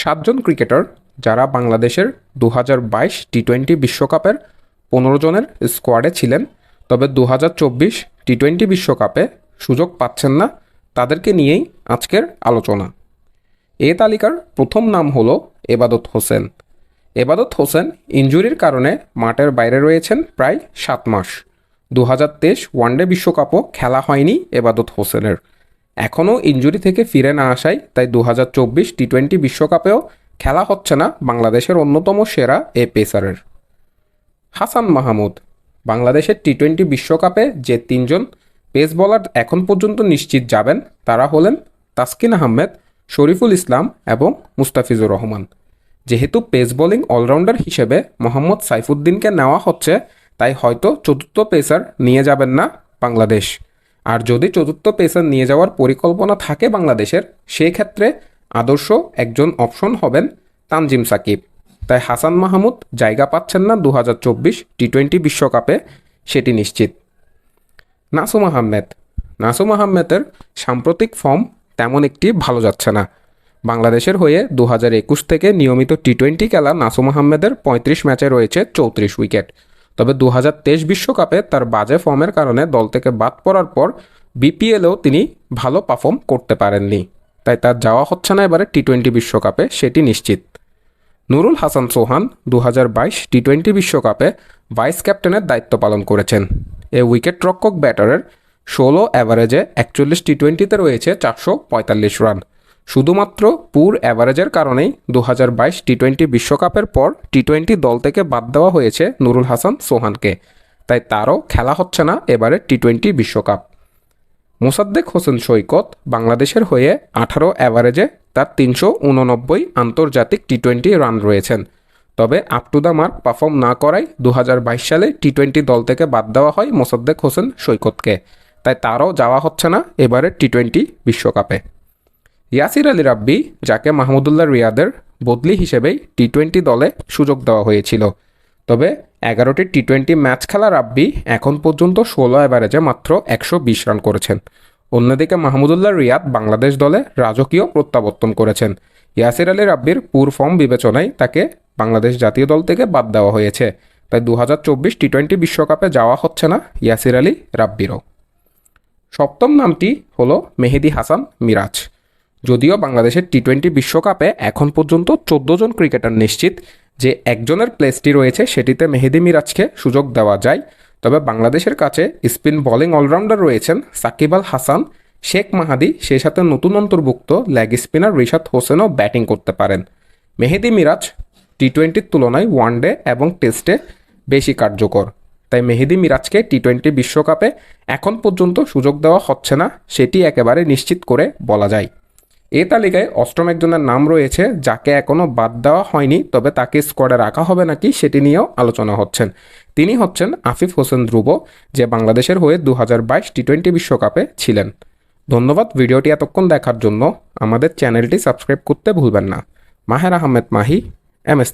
সাতজন ক্রিকেটার যারা বাংলাদেশের দু হাজার বাইশ টি টোয়েন্টি বিশ্বকাপের পনেরো জনের স্কোয়াডে ছিলেন, তবে দু হাজার চব্বিশ টি টোয়েন্টি বিশ্বকাপে সুযোগ পাচ্ছেন না তাদেরকে নিয়েই আজকের আলোচনা। এ তালিকার প্রথম নাম হলো এবাদত হোসেন। এবাদত হোসেন ইনজুরির কারণে মাঠের বাইরে রয়েছেন প্রায় সাত মাস। দু হাজার তেইশ ওয়ানডে বিশ্বকাপও খেলা হয়নি এবাদত হোসেনের। এখনও ইনজুরি থেকে ফিরে না আসায় তাই দু হাজার চব্বিশ টি টোয়েন্টি বিশ্বকাপেও খেলা হচ্ছে না বাংলাদেশের অন্যতম সেরা এ পেসারের। হাসান মাহমুদ, বাংলাদেশের টি টোয়েন্টি বিশ্বকাপে যে তিনজন পেস বলার এখন পর্যন্ত নিশ্চিত যাবেন তারা হলেন তাসকিন আহমেদ, শরীফুল ইসলাম এবং মুস্তাফিজুর রহমান। যেহেতু পেস বোলিং অলরাউন্ডার হিসেবে মোহাম্মদ সাইফুদ্দিনকে নেওয়া হচ্ছে, তাই হয়তো চতুর্থ পেসার নিয়ে যাবেন না বাংলাদেশ। আর যদি চতুর্থ পেসার নিয়ে যাওয়ার পরিকল্পনা থাকে বাংলাদেশের সেই ক্ষেত্রে আদর্শ একজন অপশন হবেন তানজিম সাকিব। তাই হাসান মাহমুদ জায়গা পাচ্ছেন না দু হাজার চব্বিশ টি টোয়েন্টি বিশ্বকাপে, সেটি নিশ্চিত। নাসুম আহমেদ। নাসুম আহমেদের সাম্প্রতিক ফর্ম তেমন একটি ভালো যাচ্ছে না। বাংলাদেশের হয়ে দু হাজার একুশ থেকে নিয়মিত টি টোয়েন্টি খেলা নাসুম আহমেদের পঁয়ত্রিশ ম্যাচে রয়েছে চৌত্রিশ উইকেট। তবে দু বিশ্বকাপে তার বাজে ফর্মের কারণে দল থেকে বাদ পড়ার পর বিপিএলেও তিনি ভালো পারফর্ম করতে পারেননি। তাই তার যাওয়া হচ্ছে না এবারে টি টোয়েন্টি বিশ্বকাপে, সেটি নিশ্চিত। নুরুল হাসান সোহান দু হাজার বাইশ টি টোয়েন্টি বিশ্বকাপে ভাইস ক্যাপ্টেনের দায়িত্ব পালন করেছেন। এ উইকেট রক্ষক ব্যাটারের ষোলো অ্যাভারেজে একচল্লিশ টি টোয়েন্টিতে রয়েছে চারশো পঁয়তাল্লিশ রান। শুধুমাত্র পুর অ্যাভারেজের কারণেই দু হাজার বাইশ টি টোয়েন্টি বিশ্বকাপের পর টি টোয়েন্টি দল থেকে বাদ দেওয়া হয়েছে নুরুল হাসান সোহানকে। তাই তারও খেলা হচ্ছে না এবারে টি টোয়েন্টি বিশ্বকাপ। মোসাদ্দেক হোসেন সৈকত বাংলাদেশের হয়ে আঠারো অ্যাভারেজে তার তিনশো উননব্বই আন্তর্জাতিক টি টোয়েন্টি রান রয়েছেন। তবে up to the mark perform না করায় দু হাজার বাইশ সালে টি টোয়েন্টি দল থেকে বাদ দেওয়া হয় মোসাদ্দেক হোসেন সৈকতকে। তাই তারও যাওয়া হচ্ছে না এবারে টি টোয়েন্টি বিশ্বকাপে। ইয়াসির আলী রাব্বি, যাকে মাহমুদুল্লাহ রিয়াদের বদলি হিসেবেই টি টোয়েন্টি দলে সুযোগ দেওয়া হয়েছিল। তবে এগারোটি টি টোয়েন্টি ম্যাচ খেলা রাব্বি এখন পর্যন্ত ষোলো অ্যাভারেজে মাত্র একশো বিশ রান করেছেন। অন্যদিকে মাহমুদুল্লাহ রিয়াদ বাংলাদেশ দলে রাজকীয় প্রত্যাবর্তন করেছেন। ইয়াসির আলী রাব্বির পুর ফর্ম বিবেচনায় তাকে বাংলাদেশ জাতীয় দল থেকে বাদ দেওয়া হয়েছে। তাই দু হাজার চব্বিশ টি টোয়েন্টি বিশ্বকাপে যাওয়া হচ্ছে না ইয়াসির আলী রাব্বিরও। সপ্তম নামটি হলো মেহেদি হাসান মিরাজ। যদিও বাংলাদেশের টি টোয়েন্টি বিশ্বকাপে এখন পর্যন্ত চোদ্দ জন ক্রিকেটার নিশ্চিত যে একজনের প্লেসটি রয়েছে সেটিতে মেহেদি মিরাজকে সুযোগ দেওয়া যায়। তবে বাংলাদেশের কাছে স্পিন বোলিং অলরাউন্ডার রয়েছেন সাকিব আল হাসান, শেখ মাহাদি, সেই সাথে নতুন অন্তর্ভুক্ত লেগ স্পিনার রিশাদ হোসেনও ব্যাটিং করতে পারেন। মেহেদি মিরাজ টি টোয়েন্টির তুলনায় ওয়ানডে এবং টেস্টে বেশি কার্যকর। তাই মেহেদি মিরাজকে টি টোয়েন্টি বিশ্বকাপে এখন পর্যন্ত সুযোগ দেওয়া হচ্ছে না, সেটি একেবারে নিশ্চিত করে বলা যায়। এ তালিকায় অষ্টম একজনের নাম রয়েছে, যাকে এখনও বাদ দেওয়া হয়নি, তবে তাকে স্কোয়াডে রাখা হবে নাকি সেটি নিয়েও আলোচনা হচ্ছেন। তিনি হচ্ছেন আফিফ হোসেন ধ্রুব, যে বাংলাদেশের হয়ে দু হাজার বাইশ টি টোয়েন্টি বিশ্বকাপে ছিলেন। ধন্যবাদ ভিডিওটি এতক্ষণ দেখার জন্য। আমাদের চ্যানেলটি সাবস্ক্রাইব করতে ভুলবেন না। Maher Ahmed Mahi, M S